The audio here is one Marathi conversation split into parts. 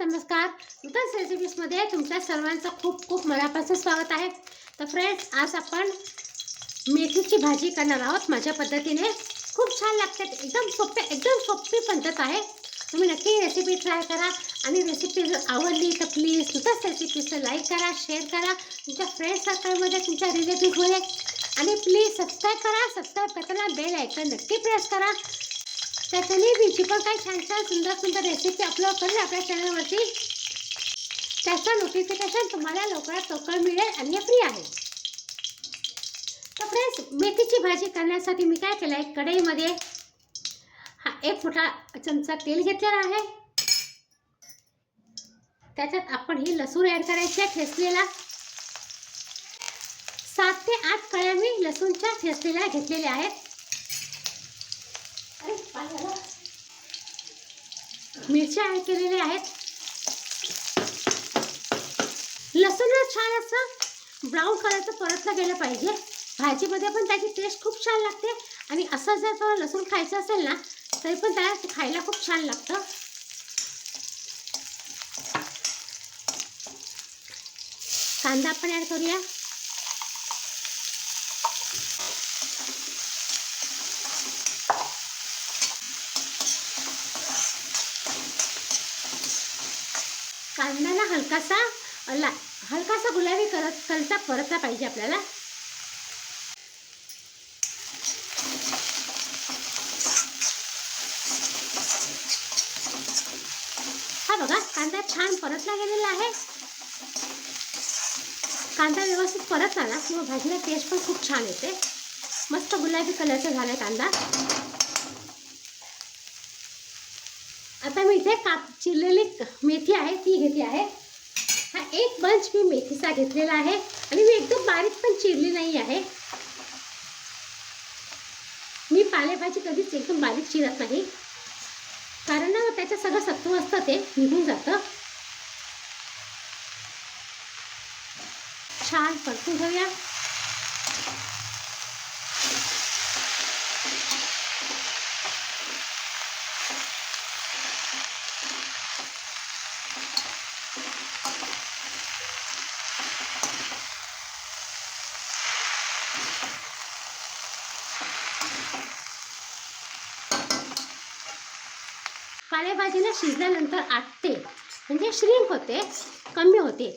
नमस्कार. नूतन रेसिपीजमध्ये तुमच्या सर्वांचं खूप खूप मनापासून स्वागत आहे. तर फ्रेंड्स आज आपण मेथीची भाजी करणार आहोत. माझ्या पद्धतीने खूप छान लागते. एकदम सोपे एकदम सोपी पद्धत आहे. तुम्ही नक्की रेसिपी ट्राय करा. आणि रेसिपी जर आवडली तर प्लीज नूतन रेसिपीचं लाईक करा शेअर करा. तुमच्या फ्रेंड सर्कलमध्ये तुमच्या रिलेटिव्हमध्ये आणि प्लीज सबस्क्राईब करा. सबस्क्राईब करताना बेल आयकन नक्की प्रेस करा. त्याच्याने मी जी पण काही छान छान सुंदर सुंदर रेसिपी अपलोड करेल आपल्या चॅनलवरती त्याचं नोटिफिकेशन तुम्हाला लवकरात लवकर मिळेल आणि फ्री आहे. तर फ्रेंड्स मेथीची भाजी करण्यासाठी मी काय केलं आहे कढईमध्ये हा एक मोठा चमचा तेल घेतलेला आहे. त्याच्यात आपण ही लसूण ॲड करायची आहे ठेचलेला. सात ते आठ कळ्या मी लसूणच्या ठेचलेल्या घेतलेल्या आहेत. मिरच्या ॲड केलेल्या आहेत. लसूण छान असं ब्राऊन कलरचं परतलं गेलं पाहिजे. भाजीमध्ये पण त्याची टेस्ट खूप छान लागते. आणि असं जर थोडं लसूण खायचं असेल ना तरी पण त्याला ते खायला खूप छान लागतं. कांदा आपण ॲड करूया. कांद्याला हलकासा ला हलकासा गुलाबी करत कलचा परतला पाहिजे आपल्याला. हा बघा कांदा छान परतला गेलेला आहे. कांदा व्यवस्थित परत आला किंवा भाजीला टेस्ट पण खूप छान येते. मस्त गुलाबी कलरचा झाला कांदा. आता मी इथे काप चिरलेली मेथी आहे ती घेतली आहे. हा एक बंच मी मेथीचा घेतलेला आहे आणि मी एकदम बारीक पण चिरली नाही आहे. मी पालेभाजी कधीच एकदम बारीक चिरत नाही. कारण ना त्याचं सगळं सत्व असतं ते निघून जातं. छान परतून घेऊया. पालेभाजीला शिजल्यानंतर आटते. म्हणजे श्रिंक होते कमी होते.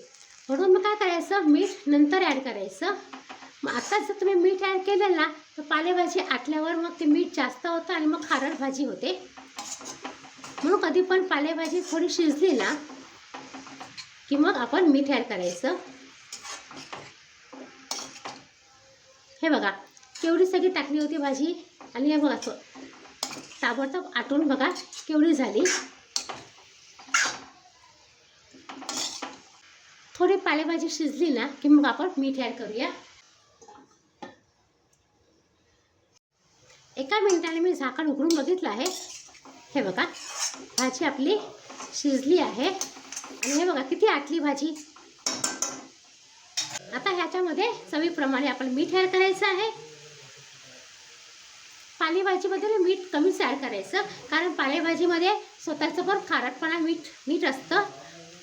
म्हणून मग काय करायचं? मीठ नंतर ॲड करायचं. मग आता जर तुम्ही मीठ ॲड केलं ना तर पालेभाजी आटल्यावर मग ते मीठ जास्त होतं आणि मग खारट भाजी होते. म्हणून कधी पण पालेभाजी थोडी शिजली ना की मग आपण मीठ ॲड करायचं. हे बघा केवढी सगळी टाकली होती भाजी. आणि हे बघा ताबडतोब आटून बघा केवढी झाली. थोडी पालेभाजी शिजली ना की मग आपण मीठ ॲड करूया. एका मिनिटाने मी झाकण उघडून बघितलं आहे. हे बघा भाजी आपली शिजली आहे. आणि हे बघा किती आटली भाजी. आता ह्याच्यामध्ये चवीप्रमाणे आपण मीठ ॲड करायचं आहे. पालेभाजीमध्ये मीठ कमीच ॲड करायचं. कारण पालेभाजीमध्ये स्वतःचं पण खारटपणा मीठ मीठ असतं.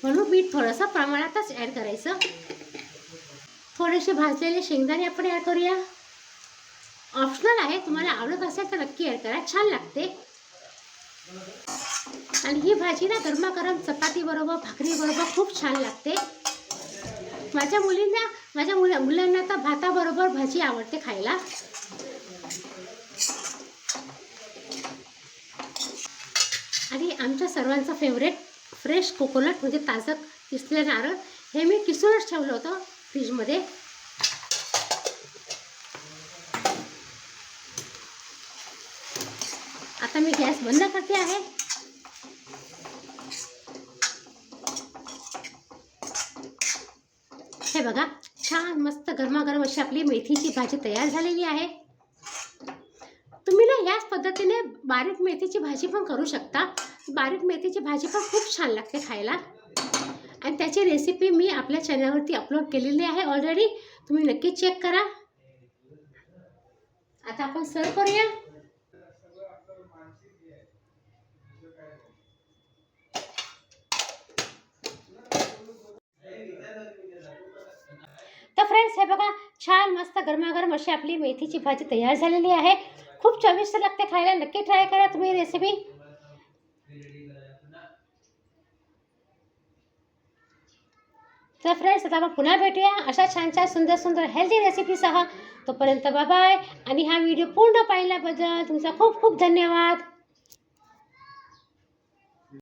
म्हणून मीठ थोडंसं प्रमाणातच ॲड करायचं. थोडेसे भाजलेले शेंगदाणे आपण ॲड करूया. ऑप्शनल आहे तुम्हाला आवडत असेल तर नक्की ॲड करा. छान लागते. आणि ही भाजी ना गरमागरम चपातीबरोबर भाकरीबरोबर खूप छान लागते. माझ्या मुलींना माझ्या मुला मुलांना तर भाताबरोबर भाजी आवडते खायला. आणि आमच्या सर्वांचं फेवरेट फ्रेश कोकोनट म्हणजे ताजं किसलेलं नारळ हे मी किसूनच ठेवलं होतं फ्रीजमध्ये आता मी गॅस बंद करते आहे. हे बघा छान मस्त गरमागरम अशी आपली मेथीची भाजी तयार झालेली आहे. तुम्ही ना ह्याच पद्धतीने बारीक मेथीची भाजी पण करू शकता. बारीक मेथीची भाजी पण खूप छान लागते खायला. आणि त्याची रेसिपी मी आपल्या चॅनलवरती अपलोड केलेली आहे ऑलरेडी तुम्ही नक्की चेक करा. आता आपण सर्व करूया. तर फ्रेंड्स हे बघा छान मस्त गरमागरम अशी आपली मेथीची भाजी तयार झालेली आहे. खूप चविष्ट लागते खायला. नक्की ट्राय करा तुम्ही रेसिपी तर फ्रेंड्स आता आपण पुन्हा भेटूया अशा छान छान सुंदर सुंदर हेल्दी रेसिपीसह तोपर्यंत बाबाय आणि हा व्हिडिओ पूर्ण पाहिल्याबद्दल तुमचा खूप खूप धन्यवाद.